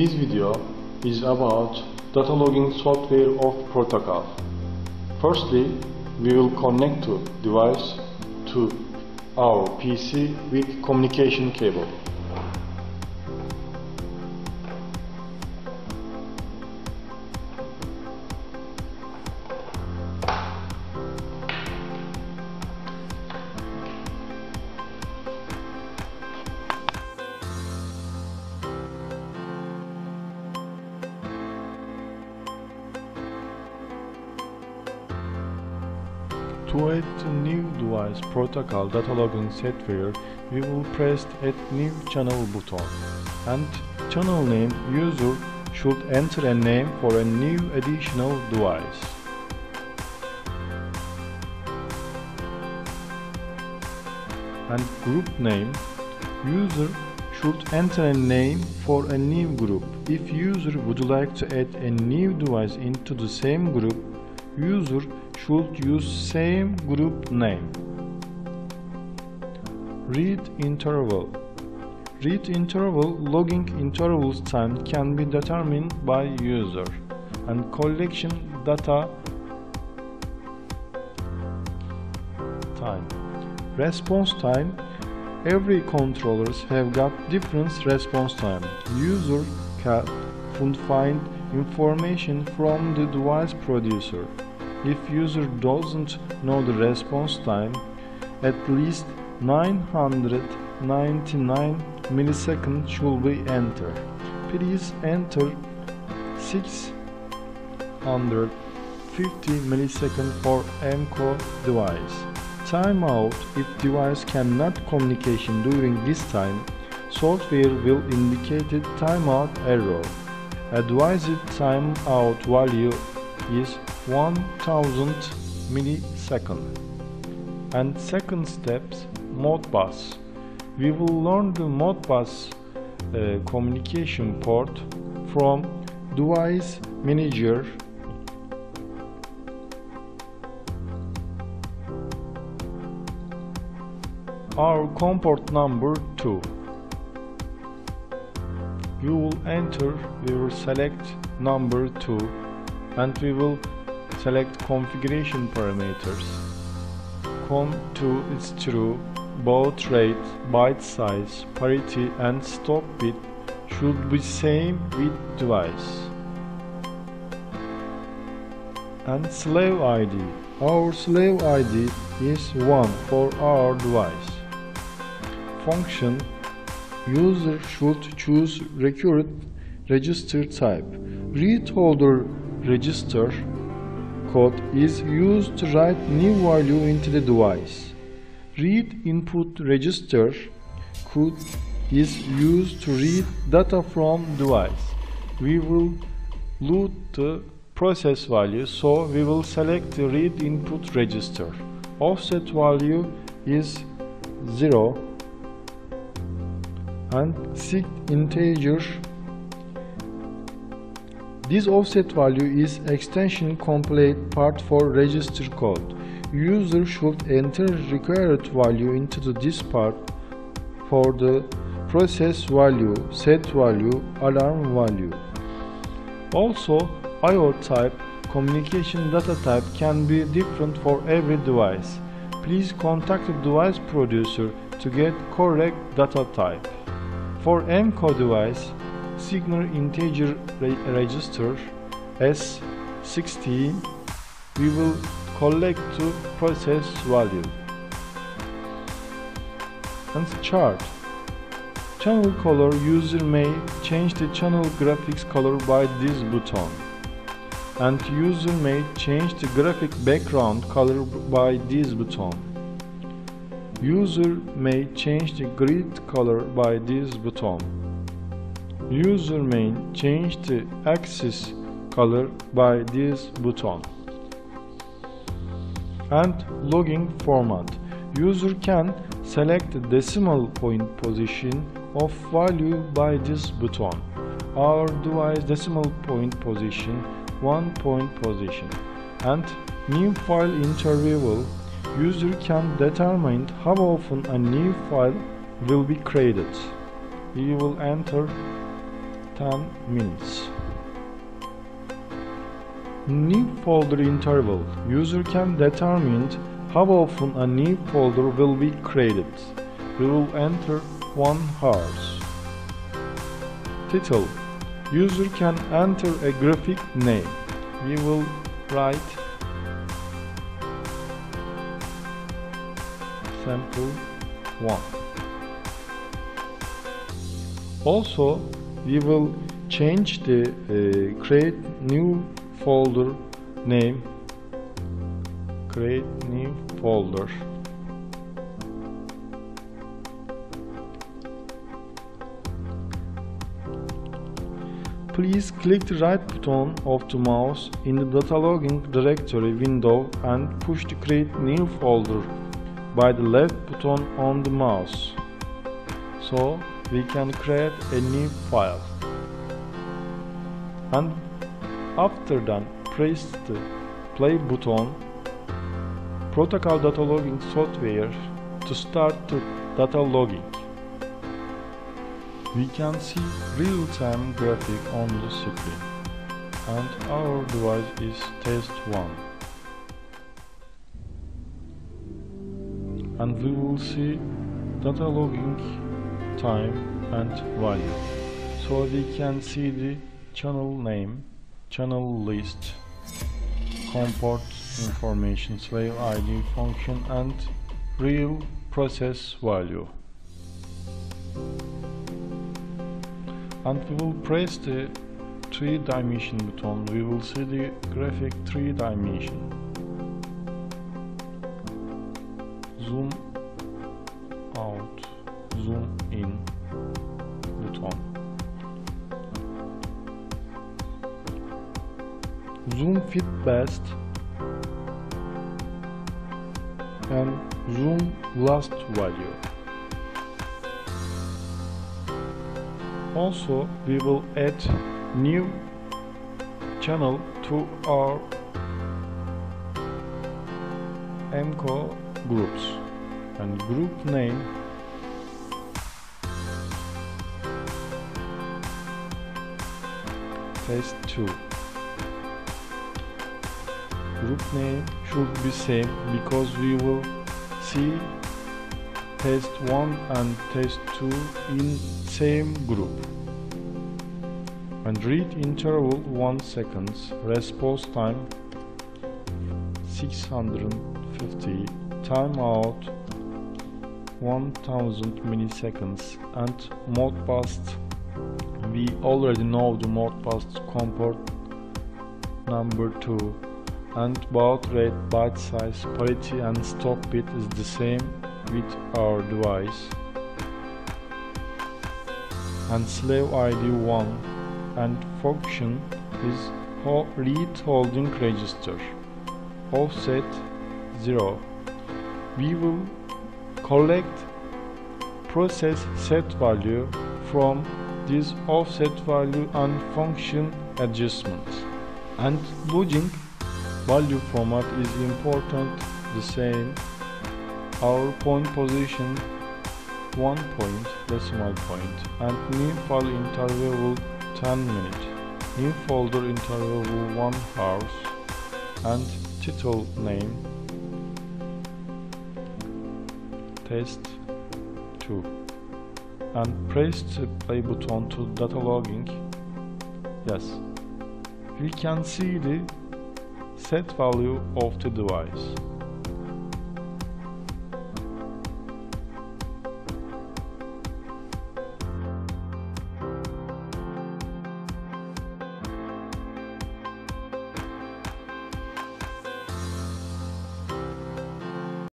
This video is about data logging software of protocol. Firstly, we will connect to device to our PC with communication cable. To add a new device protocol data logging software, we will press Add New Channel button and channel name user should enter a name for a new additional device. And group name user should enter a name for a new group. If user would like to add a new device into the same group, user should use same group name. Read interval. Read interval logging intervals time can be determined by user and collection data time. Response time Every controllers have got different response time. User can find information from the device producer. If user doesn't know the response time, at least 999 milliseconds should be entered. Please enter 650 milliseconds for MCO device. Timeout if device cannot communication during this time, software will indicate timeout error. Advised timeout value is 1000 millisecond. And second steps Modbus. We will learn the Modbus uh, communication port from device manager our COM port number 2 you will enter we will select number 2 and we will select configuration parameters. Com2 is true baud rate byte size parity and stop bit should be same with device. And slave id our slave id is 1 for our device. Function. User should choose recurrent register type. Read holder register code is used to write new value into the device read input register code is used to read data from device. We will load the process value so we will select the read input register. Offset value is 0 and sig integer this offset value is extension complete part for register code. User should enter required value into this part for the process value set value alarm value. Also IO type communication data type can be different for every device. Please contact the device producer to get correct data type. For MCO device, signal integer re register S16 we will collect to process value. And chart. Channel color user may change the channel graphics color by this button. And user may change the graphic background color by this button. User may change the grid color by this button. User may change the axis color by this button. And logging format. User can select the decimal point position of value by this button. Our device decimal point position, one point position. And new file interval user can determine how often a new file will be created. We will enter 10 minutes. New folder interval. User can determine how often a new folder will be created. We will enter 1 hours. Title. User can enter a graphic name. We will write sample 1. Also, we will change the uh, create new folder name create new folder Please click the right button of the mouse in the data logging directory window and push the create new folder by the left button on the mouse. So we can create a new file. And after that press the play button protocol data logging software to start the data logging. We can see real-time graphic on the screen and our device is test 1 and we will see data logging time and value. So we can see the channel name channel list comport information slave id function and real process value. And we will press the 3 dimension button. We will see the graphic 3 dimension zoom fit best. And zoom last value. Also we will add new channel to our MCO groups. And group name test 2 group name should be same because we will see test 1 and test 2 in same group. And read interval 1 seconds. Response time 650 timeout 1000 milliseconds. And mode Modbus we already know the mode Modbus comport number 2 and baud rate byte size parity and stop bit is the same with our device. And slave id 1 and function is read holding register offset 0 we will collect process set value from this offset value and function adjustment. And login value format is important. The same. Our point position 1 point decimal point and new file interval 10 minute new folder interval 1 hours and title name test 2 and press the play button to data logging. Yes. We can see the set value of the device